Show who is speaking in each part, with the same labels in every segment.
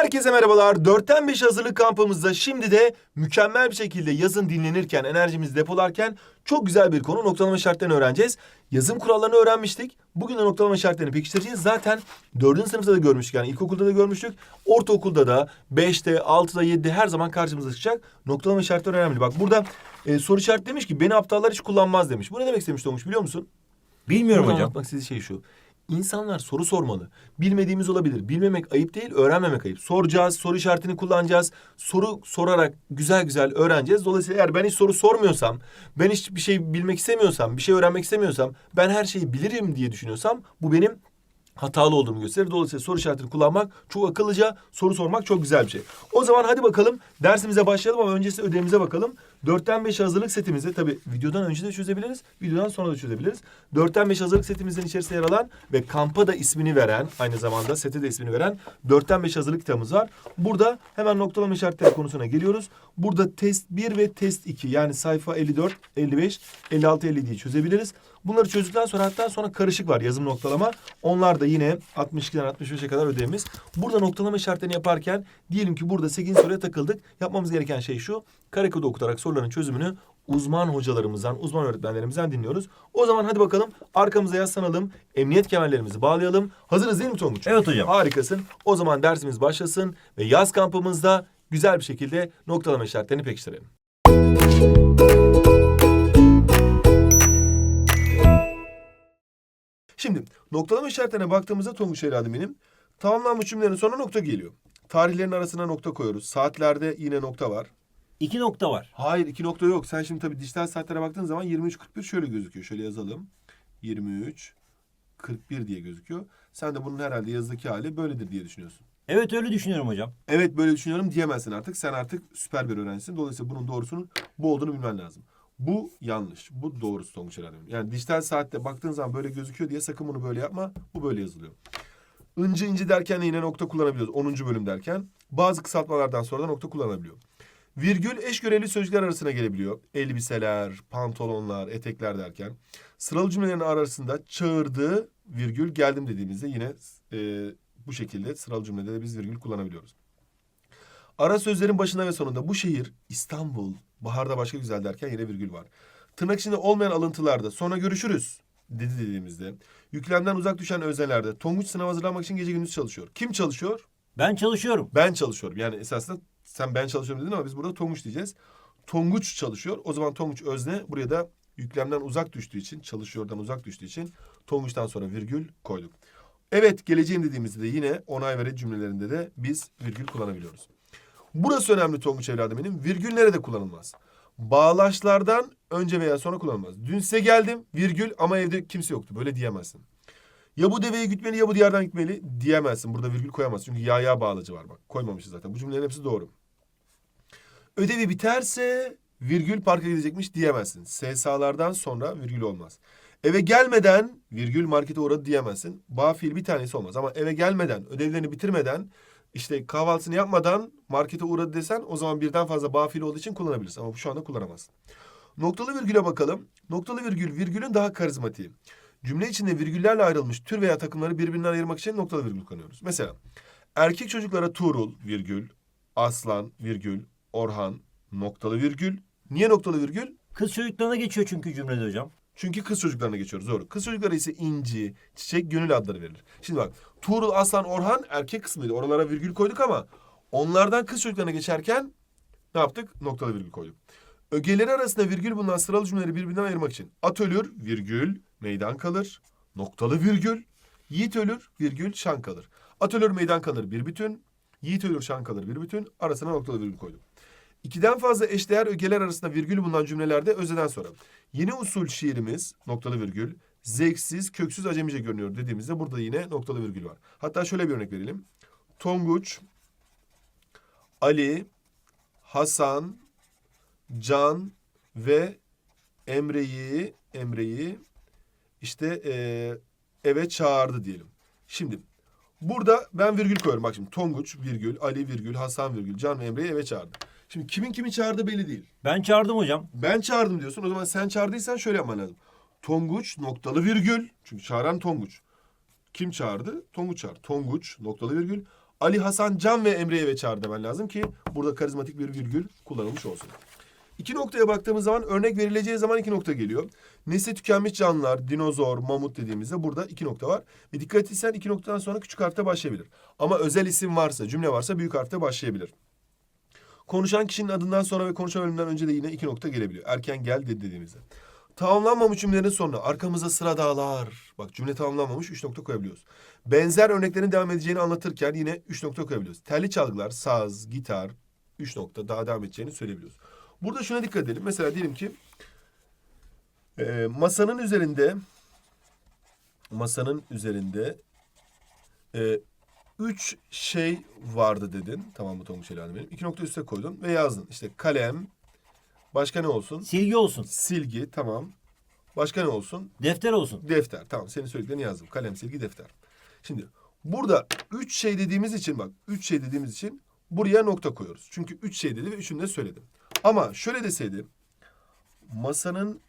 Speaker 1: Herkese merhabalar. 4'ten 5 hazırlık kampımızda şimdi de mükemmel bir şekilde yazın dinlenirken, enerjimizi depolarken çok güzel bir konu noktalama şartlarını öğreneceğiz. Yazım kurallarını öğrenmiştik. Bugün de noktalama şartlarını pekiştireceğiz. Zaten 4. sınıfta da görmüştük yani ilkokulda da görmüştük. Ortaokulda da 5'te, 6'da, 7'de her zaman karşımıza çıkacak. Noktalama şartları önemli. Bak burada e, soru işareti demiş ki beni aptallar hiç kullanmaz demiş. Bu ne demek istemiş Tomuş biliyor musun?
Speaker 2: Bilmiyorum
Speaker 1: Burada
Speaker 2: hocam.
Speaker 1: anlatmak istediği şey şu. İnsanlar soru sormalı. Bilmediğimiz olabilir. Bilmemek ayıp değil, öğrenmemek ayıp. Soracağız, soru işaretini kullanacağız. Soru sorarak güzel güzel öğreneceğiz. Dolayısıyla eğer ben hiç soru sormuyorsam, ben hiç bir şey bilmek istemiyorsam, bir şey öğrenmek istemiyorsam, ben her şeyi bilirim diye düşünüyorsam bu benim hatalı olduğumu gösterir. Dolayısıyla soru işaretini kullanmak çok akıllıca, soru sormak çok güzel bir şey. O zaman hadi bakalım dersimize başlayalım ama öncesi ödevimize bakalım. 4'ten 5 hazırlık setimizi tabii videodan önce de çözebiliriz, videodan sonra da çözebiliriz. 4'ten 5 hazırlık setimizin içerisinde yer alan ve kampa da ismini veren, aynı zamanda sete de ismini veren 4'ten 5 hazırlık kitabımız var. Burada hemen noktalama işaretleri konusuna geliyoruz. Burada test 1 ve test 2 yani sayfa 54, 55, 56, 57'yi çözebiliriz. Bunları çözdükten sonra hatta sonra karışık var yazım noktalama. Onlar da yine 62'den 65'e kadar ödevimiz. Burada noktalama işaretlerini yaparken diyelim ki burada 8. soruya takıldık. Yapmamız gereken şey şu. Kare kodu okutarak soruların çözümünü uzman hocalarımızdan, uzman öğretmenlerimizden dinliyoruz. O zaman hadi bakalım arkamıza yaslanalım. Emniyet kemerlerimizi bağlayalım. Hazırız değil mi Tonguç?
Speaker 2: Evet hocam.
Speaker 1: Harikasın. O zaman dersimiz başlasın ve yaz kampımızda güzel bir şekilde noktalama işaretlerini pekiştirelim. Şimdi noktalama işaretlerine baktığımızda Tonguç evladım benim tamamlanmış cümlelerin sonuna nokta geliyor. Tarihlerin arasına nokta koyuyoruz. Saatlerde yine nokta var.
Speaker 2: İki nokta var.
Speaker 1: Hayır iki nokta yok. Sen şimdi tabii dijital saatlere baktığın zaman 23.41 şöyle gözüküyor. Şöyle yazalım. 23 41 diye gözüküyor. Sen de bunun herhalde yazıdaki hali böyledir diye düşünüyorsun.
Speaker 2: Evet öyle düşünüyorum hocam.
Speaker 1: Evet böyle düşünüyorum diyemezsin artık. Sen artık süper bir öğrencisin. Dolayısıyla bunun doğrusunun bu olduğunu bilmen lazım. Bu yanlış. Bu doğrusu Tonguç herhalde. Yani dijital saatte baktığın zaman böyle gözüküyor diye sakın bunu böyle yapma. Bu böyle yazılıyor. Ince ince derken de yine nokta kullanabiliyoruz. 10. bölüm derken. Bazı kısaltmalardan sonra da nokta kullanabiliyor. Virgül eş görevli sözcükler arasına gelebiliyor. Elbiseler, pantolonlar, etekler derken. Sıralı cümlelerin arasında çağırdı, virgül geldim dediğimizde yine e, bu şekilde sıralı cümlede de biz virgül kullanabiliyoruz. Ara sözlerin başında ve sonunda bu şehir İstanbul, baharda başka güzel derken yine virgül var. Tırnak içinde olmayan alıntılarda sonra görüşürüz dedi dediğimizde. Yüklemden uzak düşen öznelerde Tonguç sınav hazırlanmak için gece gündüz çalışıyor. Kim çalışıyor?
Speaker 2: Ben çalışıyorum.
Speaker 1: Ben çalışıyorum. Yani esasında sen ben çalışıyorum dedin ama biz burada Tonguç diyeceğiz. Tonguç çalışıyor. O zaman Tonguç özne buraya da yüklemden uzak düştüğü için, çalışıyordan uzak düştüğü için Tonguç'tan sonra virgül koyduk. Evet geleceğim dediğimizde de yine onay verici cümlelerinde de biz virgül kullanabiliyoruz. Burası önemli Tonguç evladım benim. Virgül nerede kullanılmaz? Bağlaçlardan önce veya sonra kullanılmaz. Dün size geldim virgül ama evde kimse yoktu. Böyle diyemezsin. Ya bu deveyi gütmeli ya bu diyardan gitmeli diyemezsin. Burada virgül koyamazsın. Çünkü ya ya bağlacı var bak. Koymamışız zaten. Bu cümlelerin hepsi doğru. Ödevi biterse virgül parka gidecekmiş diyemezsin. SSA'lardan sonra virgül olmaz. Eve gelmeden virgül markete uğradı diyemezsin. Bağ bir tanesi olmaz. Ama eve gelmeden, ödevlerini bitirmeden, işte kahvaltısını yapmadan markete uğradı desen o zaman birden fazla bağ olduğu için kullanabilirsin. Ama şu anda kullanamazsın. Noktalı virgüle bakalım. Noktalı virgül virgülün daha karizmatiği. Cümle içinde virgüllerle ayrılmış tür veya takımları birbirinden ayırmak için noktalı virgül kullanıyoruz. Mesela erkek çocuklara Tuğrul virgül, Aslan virgül, Orhan noktalı virgül. Niye noktalı virgül?
Speaker 2: Kız çocuklarına geçiyor çünkü cümlede hocam.
Speaker 1: Çünkü kız çocuklarına geçiyoruz doğru. Kız çocuklara ise inci, çiçek, gönül adları verilir. Şimdi bak Tuğrul, Aslan, Orhan erkek kısmıydı. Oralara virgül koyduk ama onlardan kız çocuklarına geçerken ne yaptık? Noktalı virgül koyduk. Ögeleri arasında virgül bulunan sıralı cümleleri birbirinden ayırmak için at ölür, virgül, meydan kalır, noktalı virgül, yiğit ölür, virgül, şan kalır. At ölür, meydan kalır bir bütün, yiğit ölür, şan kalır bir bütün, arasına noktalı virgül koyduk. İkiden fazla eşdeğer ögeler arasında virgül bulunan cümlelerde özeden sonra. Yeni usul şiirimiz noktalı virgül zevksiz, köksüz, acemice görünüyor dediğimizde burada yine noktalı virgül var. Hatta şöyle bir örnek verelim. Tonguç, Ali, Hasan, Can ve Emre'yi Emre'yi işte eee, eve çağırdı diyelim. Şimdi burada ben virgül koyuyorum. Bak şimdi Tonguç virgül, Ali virgül, Hasan virgül, Can ve Emre'yi eve çağırdı. Şimdi kimin kimi çağırdığı belli değil.
Speaker 2: Ben çağırdım hocam.
Speaker 1: Ben çağırdım diyorsun. O zaman sen çağırdıysan şöyle yapman lazım. Tonguç noktalı virgül. Çünkü çağıran Tonguç. Kim çağırdı? Tonguç çağırdı. Tonguç noktalı virgül. Ali Hasan Can ve Emre'ye ve çağır demen lazım ki burada karizmatik bir virgül kullanılmış olsun. İki noktaya baktığımız zaman örnek verileceği zaman iki nokta geliyor. Nesli tükenmiş canlılar, dinozor, mamut dediğimizde burada iki nokta var. Ve dikkat etsen iki noktadan sonra küçük harfte başlayabilir. Ama özel isim varsa, cümle varsa büyük harfte başlayabilir. Konuşan kişinin adından sonra ve konuşan bölümden önce de yine iki nokta gelebiliyor. Erken gel dedi dediğimizde. Tamamlanmamış cümlelerin sonuna arkamıza sıra dağlar. Bak cümle tamamlanmamış üç nokta koyabiliyoruz. Benzer örneklerin devam edeceğini anlatırken yine üç nokta koyabiliyoruz. Telli çalgılar, saz, gitar, üç nokta daha devam edeceğini söyleyebiliyoruz. Burada şuna dikkat edelim. Mesela diyelim ki e, masanın üzerinde masanın üzerinde e, üç şey vardı dedin. Tamam mı Tonguç Elhanım benim? İki nokta üste koydun ve yazdın. İşte kalem, başka ne olsun?
Speaker 2: Silgi olsun.
Speaker 1: Silgi, tamam. Başka ne olsun?
Speaker 2: Defter olsun.
Speaker 1: Defter. Tamam senin söylediklerini yazdım. Kalem, silgi, defter. Şimdi burada üç şey dediğimiz için bak üç şey dediğimiz için buraya nokta koyuyoruz. Çünkü üç şey dedi ve üçünü de söyledim. Ama şöyle deseydi masanın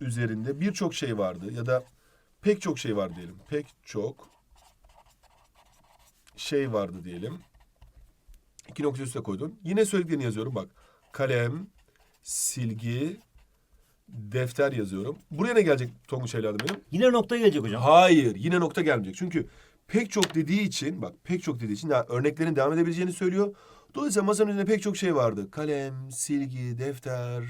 Speaker 1: üzerinde birçok şey vardı ya da pek çok şey var diyelim. Pek çok şey vardı diyelim. İki nokta üste koydun. Yine söylediklerini yazıyorum bak. Kalem, silgi, defter yazıyorum. Buraya ne gelecek Tonguç evladım benim?
Speaker 2: Yine nokta gelecek hocam.
Speaker 1: Hayır yine nokta gelmeyecek. Çünkü pek çok dediği için bak pek çok dediği için daha örneklerin devam edebileceğini söylüyor. Dolayısıyla masanın üzerinde pek çok şey vardı. Kalem, silgi, defter.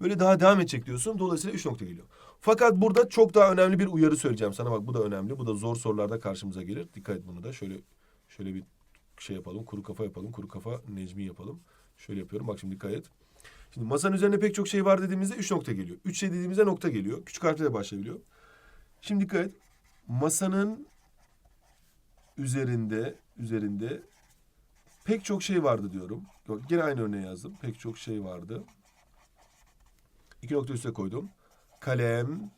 Speaker 1: Böyle daha devam edecek diyorsun. Dolayısıyla üç nokta geliyor. Fakat burada çok daha önemli bir uyarı söyleyeceğim sana. Bak bu da önemli. Bu da zor sorularda karşımıza gelir. Dikkat et bunu da. Şöyle şöyle bir şey yapalım. Kuru kafa yapalım. Kuru kafa Necmi yapalım. Şöyle yapıyorum. Bak şimdi dikkat et. Şimdi masanın üzerinde pek çok şey var dediğimizde üç nokta geliyor. Üç şey dediğimizde nokta geliyor. Küçük harfle başlayabiliyor. Şimdi dikkat et. Masanın üzerinde üzerinde pek çok şey vardı diyorum. Bak gene aynı örneği yazdım. Pek çok şey vardı. İki nokta üste koydum. Kalem,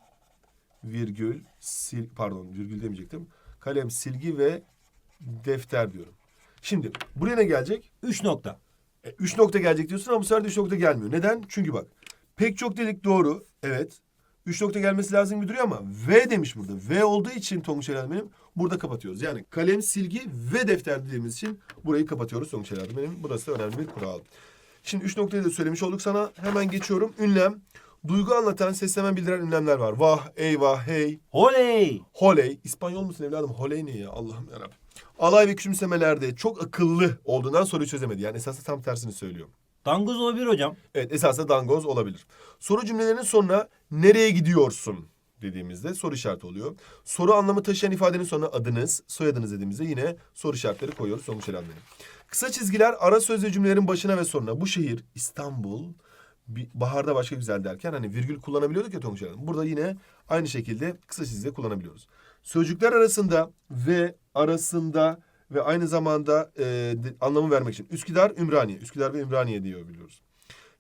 Speaker 1: virgül, sil, pardon virgül demeyecektim. Kalem, silgi ve defter diyorum. Şimdi buraya ne gelecek?
Speaker 2: Üç nokta.
Speaker 1: E, üç nokta gelecek diyorsun ama bu sefer de üç nokta gelmiyor. Neden? Çünkü bak pek çok dedik doğru. Evet. Üç nokta gelmesi lazım gibi duruyor ama V demiş burada. V olduğu için Tonguç Helal benim burada kapatıyoruz. Yani kalem, silgi ve defter dediğimiz için burayı kapatıyoruz Tonguç Helal benim. Burası önemli bir kural. Şimdi üç noktayı da söylemiş olduk sana. Hemen geçiyorum. Ünlem. Duygu anlatan, seslemen bildiren ünlemler var. Vah, eyvah, hey,
Speaker 2: Oley!
Speaker 1: Holey. İspanyol musun evladım? Holey ne ya? Allah'ım yarabbim. Alay ve küçümsemelerde çok akıllı olduğundan soruyu çözemedi. Yani esasında tam tersini söylüyor.
Speaker 2: Dangoz olabilir hocam.
Speaker 1: Evet esasında dangoz olabilir. Soru cümlelerinin sonuna nereye gidiyorsun dediğimizde soru işareti oluyor. Soru anlamı taşıyan ifadenin sonuna adınız, soyadınız dediğimizde yine soru işaretleri koyuyoruz sonuç elenleri. Kısa çizgiler ara sözlü cümlelerin başına ve sonuna. Bu şehir İstanbul baharda başka güzel derken hani virgül kullanabiliyorduk ya Tonguç. Burada yine aynı şekilde kısa çizgi kullanabiliyoruz. Sözcükler arasında ve arasında ve aynı zamanda e, anlamı vermek için. Üsküdar, Ümraniye. Üsküdar ve Ümraniye diyor biliyoruz.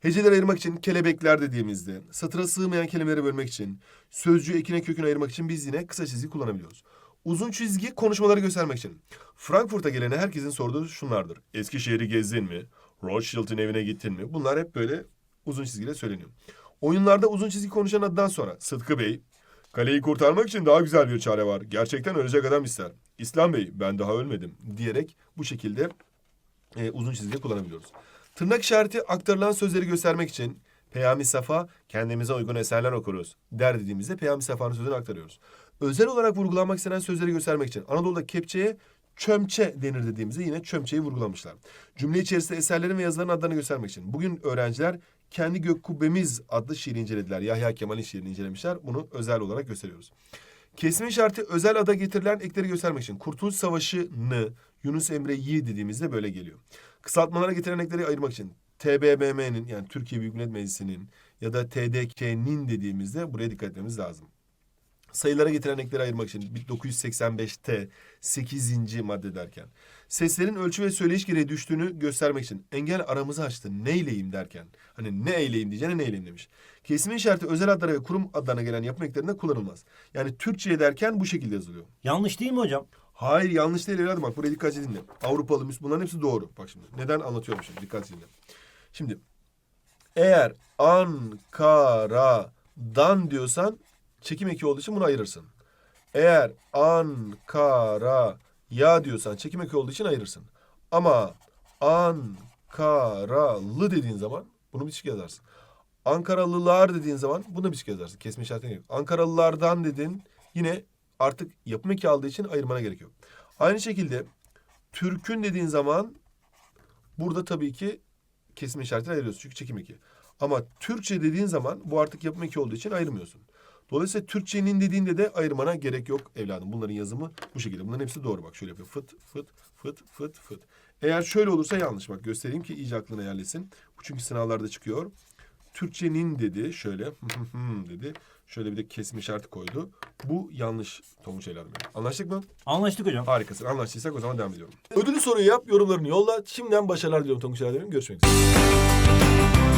Speaker 1: Heceleri ayırmak için kelebekler dediğimizde, satıra sığmayan kelimeleri bölmek için, sözcüğü ekine köküne ayırmak için biz yine kısa çizgi kullanabiliyoruz. Uzun çizgi konuşmaları göstermek için. Frankfurt'a gelene herkesin sorduğu şunlardır. Eskişehir'i gezdin mi? Rothschild'in evine gittin mi? Bunlar hep böyle uzun çizgiyle söyleniyor. Oyunlarda uzun çizgi konuşan adından sonra Sıtkı Bey, kaleyi kurtarmak için daha güzel bir çare var. Gerçekten ölecek adam ister. İslam Bey, ben daha ölmedim diyerek bu şekilde e, uzun çizgi kullanabiliyoruz. Tırnak işareti aktarılan sözleri göstermek için Peyami Safa kendimize uygun eserler okuruz der dediğimizde Peyami Safa'nın sözünü aktarıyoruz. Özel olarak vurgulanmak istenen sözleri göstermek için Anadolu'da kepçeye çömçe denir dediğimizde yine çömçeyi vurgulamışlar. Cümle içerisinde eserlerin ve yazıların adlarını göstermek için. Bugün öğrenciler kendi gök kubbemiz adlı şiiri incelediler. Yahya Kemal'in şiirini incelemişler. Bunu özel olarak gösteriyoruz. Kesme işareti özel ada getirilen ekleri göstermek için. Kurtuluş Savaşı'nı Yunus Emre'yi dediğimizde böyle geliyor. Kısaltmalara getirilen ekleri ayırmak için. TBMM'nin yani Türkiye Büyük Millet Meclisi'nin ya da TDK'nin dediğimizde buraya dikkat etmemiz lazım. Sayılara getiren ekleri ayırmak için 1985'te 8. madde derken. Seslerin ölçü ve söyleyiş gereği düştüğünü göstermek için. Engel aramızı açtı neyleyim derken. Hani ne eyleyim diyeceğine neyleyim demiş. Kesme işareti özel adlara ve kurum adlarına gelen yapım eklerinde kullanılmaz. Yani Türkçe derken bu şekilde yazılıyor.
Speaker 2: Yanlış değil mi hocam?
Speaker 1: Hayır yanlış değil evladım bak buraya dikkat dinle. Avrupalı, Müslüman bunların hepsi doğru. Bak şimdi neden anlatıyorum şimdi dikkat dinle. Şimdi eğer Ankara'dan diyorsan çekim eki olduğu için bunu ayırırsın. Eğer Ankara Ya diyorsan çekim eki olduğu için ayırırsın. Ama Ankaralı dediğin zaman bunu bitişik yazarsın. Ankaralılar dediğin zaman bunu bitişik yazarsın. Kesme işaretine yok. Ankaralılardan dedin yine artık yapım eki aldığı için ayırmana gerek yok. Aynı şekilde Türk'ün dediğin zaman burada tabii ki kesme işaretini ayırıyorsun çünkü çekim eki. Ama Türkçe dediğin zaman bu artık yapım eki olduğu için ayırmıyorsun. Dolayısıyla Türkçenin dediğinde de ayırmana gerek yok evladım. Bunların yazımı bu şekilde. Bunların hepsi doğru bak. Şöyle yapıyor. Fıt fıt fıt fıt fıt. Eğer şöyle olursa yanlış. Bak göstereyim ki iyice aklına yerleşsin. Bu çünkü sınavlarda çıkıyor. Türkçenin dedi şöyle dedi. Şöyle bir de kesme işareti koydu. Bu yanlış Tonguç evladım. Anlaştık mı?
Speaker 2: Anlaştık hocam.
Speaker 1: Harikasın. Anlaştıysak o zaman devam ediyorum. Ödülü soruyu yap, yorumlarını yolla. Şimdiden başarılar diliyorum Tonguç evladım. Görüşmek üzere.